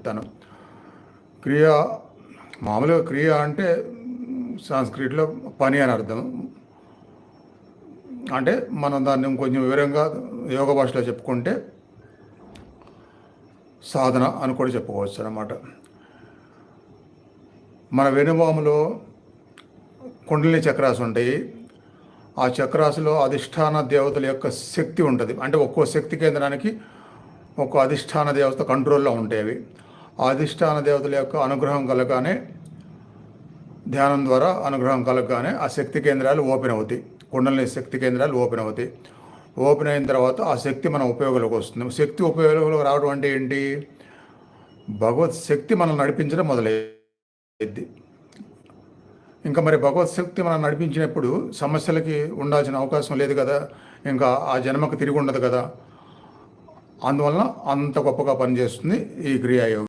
చెప్తాను. క్రియ మామూలుగా క్రియ అంటే సంస్కృతిలో పని అని అర్థం. అంటే మనం దాన్ని కొంచెం వివరంగా యోగ భాషలో చెప్పుకుంటే సాధన అని కూడా చెప్పుకోవచ్చు అన్నమాట మన వెనుమాములో కుండలిని చక్రాసు ఉంటాయి. ఆ చక్రాసులో అధిష్టాన దేవతల యొక్క శక్తి ఉంటుంది. అంటే ఒక్కో శక్తి కేంద్రానికి ఒక్కో అధిష్టాన దేవత కంట్రోల్లో ఉంటాయి అవి. అధిష్టాన దేవతల యొక్క అనుగ్రహం కలగానే ధ్యానం ద్వారా అనుగ్రహం కలగగానే ఆ శక్తి కేంద్రాలు ఓపెన్ అవుతాయి. కుండలిని శక్తి కేంద్రాలు ఓపెన్ అవుతాయి. ఓపెన్ అయిన తర్వాత ఆ శక్తి మన ఉపయోగంలోకి వస్తుంది. శక్తి ఉపయోగంలోకి రావడం అంటే ఏంటి? భగవత్ శక్తి మనం నడిపించడం మొదలయ్యింది ఇంకా మరి భగవత్ శక్తి మనం నడిపించినప్పుడు సమస్యలకి ఉండాల్సిన అవకాశం లేదు కదా? ఇంకా ఆ జన్మకు తిరిగి ఉండదు కదా? అందువలన అంత గొప్పగా పనిచేస్తుంది ఈ క్రియాయోగం.